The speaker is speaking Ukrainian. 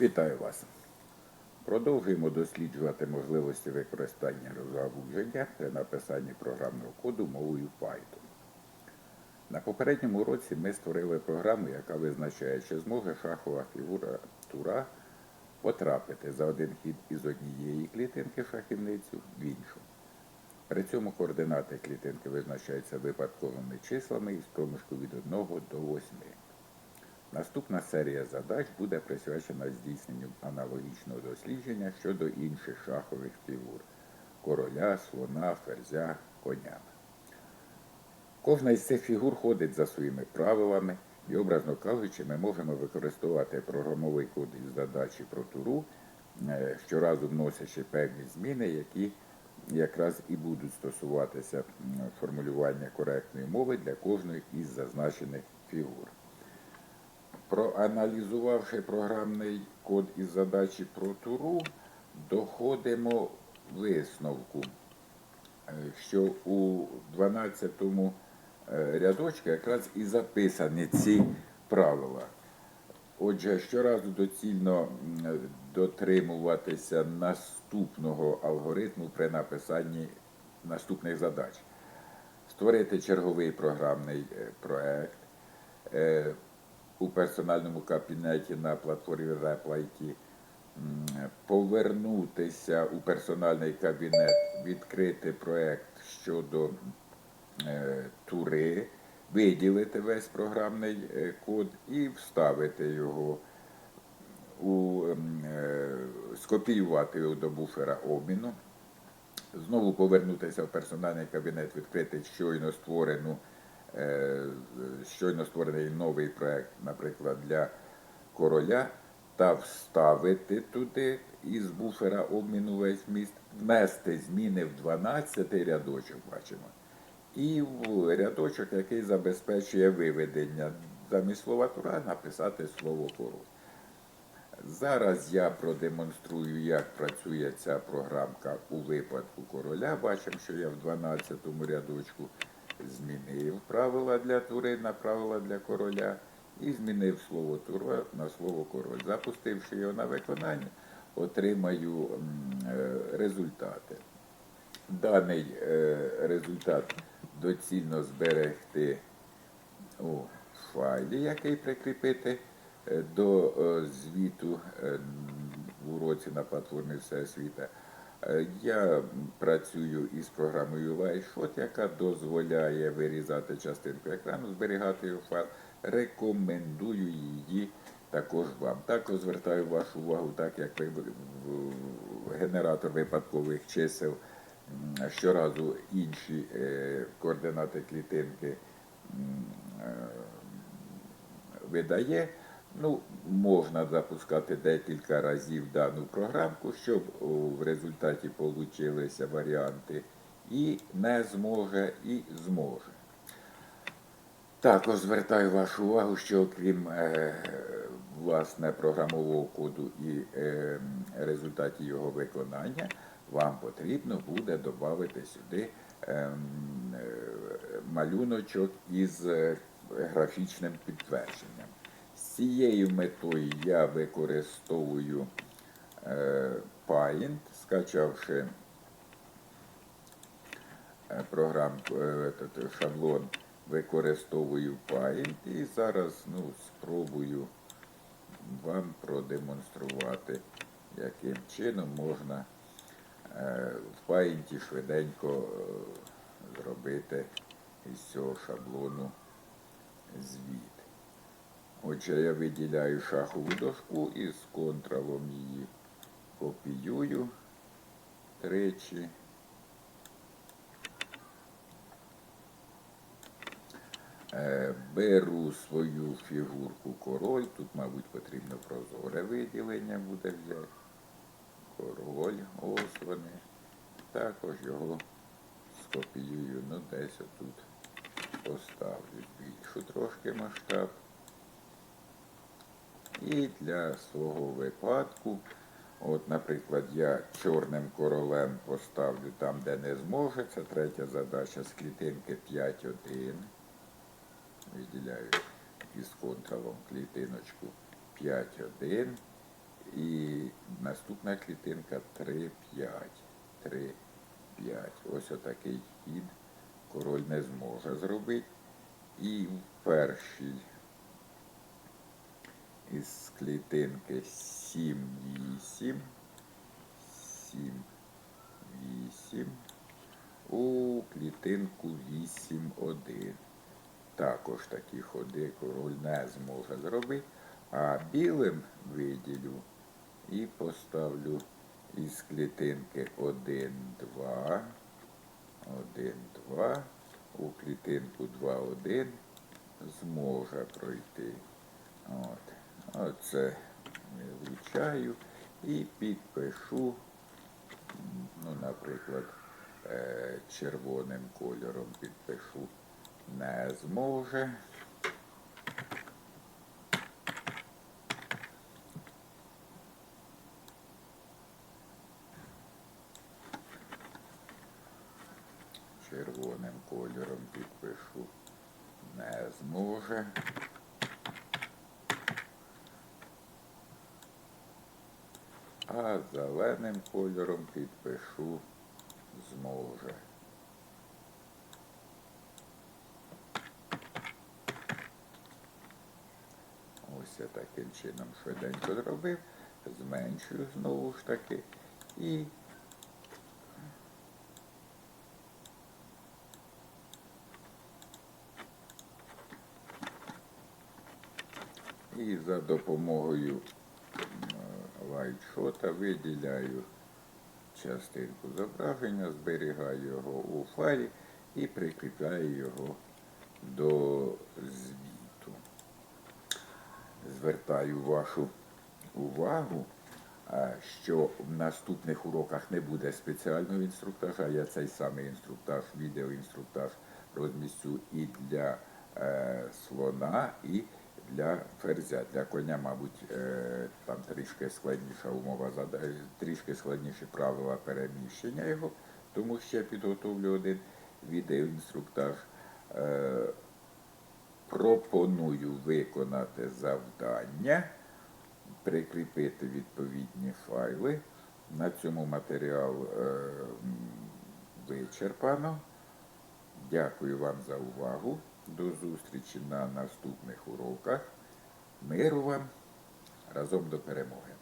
Вітаю вас! Продовжуємо досліджувати можливості використання розгалуження при написанні програмного коду мовою Python. На попередньому уроці ми створили програму, яка визначає, чи зможе шахова фігура тура потрапити за один хід із однієї клітинки в шахівницю в іншу. При цьому координати клітинки визначаються випадковими числами із проміжку від 1 до 8. Наступна серія задач буде присвячена здійсненню аналогічного дослідження щодо інших шахових фігур короля, слона, ферзя, коня. Кожна із цих фігур ходить за своїми правилами, і, образно кажучи, ми можемо використовувати програмовий код із задачі про туру, е, щоразу вносячи певні зміни, які якраз і будуть стосуватися формулювання коректної мови для кожної із зазначених фігур. Проаналізувавши програмний код із задачі про туру, доходимо висновку, е, що у 12-му е, рядочку якраз і записані ці правила. Отже, щоразу доцільно дотримуватися наступного алгоритму при написанні наступних задач. Створити черговий програмний е, проект у персональному кабінеті на платформі RepLIT, повернутися у персональний кабінет, відкрити проект щодо е, тури, виділити весь програмний е, код і вставити його у е, скопіювати його до буфера обміну. Знову повернутися в персональний кабінет, відкрити щойно створену, щойно створений новий проект, наприклад, для короля, та вставити туди із буфера обміну весь міст, внести зміни в 12 рядочок, бачимо, і в рядочок, який забезпечує виведення замість слова тура, написати слово король. Зараз я продемонструю, як працює ця програмка у випадку короля. Бачимо, що я в 12-му рядочку змінив правила для тури на правила для короля і змінив слово тура на слово король. Запустивши його на виконання, отримаю е, результати. Даний е, результат доцільно зберегти у файлі, який прикріпити е, до звіту в уроці на платформі Всесвіта. Е, Я працюю із програмою LightShot, яка дозволяє вирізати частинку екрану, зберігати в файл. Рекомендую її також вам. Також звертаю вашу увагу, так як генератор випадкових чисел щоразу інші е, координати клітинки е, видає. Ну, можна запускати декілька разів дану програмку, щоб в результаті получилися варіанти і не зможе, і зможе. Також звертаю вашу увагу, що окрім е, власне програмового коду і е, результатів його виконання, вам потрібно буде додати сюди е, е, малюночок із е, графічним підтвердженням. Цією метою я використовую е, Paint, скачавши е, програмку, е, шаблон, використовую Paint і зараз ну, спробую вам продемонструвати, яким чином можна в Paint швиденько зробити із цього шаблону звіт. Отже, я виділяю шахову дошку і з контролом її копіюю тричі. Е, Беру свою фігурку король. Тут, мабуть, потрібно прозоре виділення буде взяти. Король, ось вони. Також його скопіюю, ну десь отут поставлю більшу трошки масштаб. І для свого випадку, от, наприклад, я чорним королем поставлю там, де не зможе. Це третя задача з клітинки 5.1. Виділяю із контролом клітиночку 5.1. І наступна клітинка 3, 5. 3, 5. Ось отакий хід король не зможе зробити. І в першій із клітинки 7, 8, 7, 8, у клітинку 8, 1. Також такі ходи король не зможе зробити. А білим виділю і поставлю із клітинки 1, 2, 1, 2, у клітинку 2, 1 зможе пройти. От. Оце вивчаю і підпишу, ну, наприклад, е, червоним кольором підпишу не зможе. Червоним кольором підпишу не зможе. А зеленим кольором підпишу зможе. Ось я таким чином швиденько зробив, зменшую знову ж таки і І за допомогою лайтшота виділяю частинку зображення, зберігаю його у файлі і прикріпляю його до звіту. Звертаю вашу увагу, що в наступних уроках не буде спеціального інструктажа. Я цей самий інструктаж, відеоінструктаж розмістю і для е, слона, і для ферзя. Для коня, мабуть, е, там трішки складніша умова, трішки складніші правила переміщення його, тому ще підготовлю один відеоінструктаж. Е, пропоную виконати завдання, прикріпити відповідні файли. На цьому матеріал е, вичерпано. Дякую вам за увагу. До зустрічі на наступних уроках. Миру вам разом до перемоги.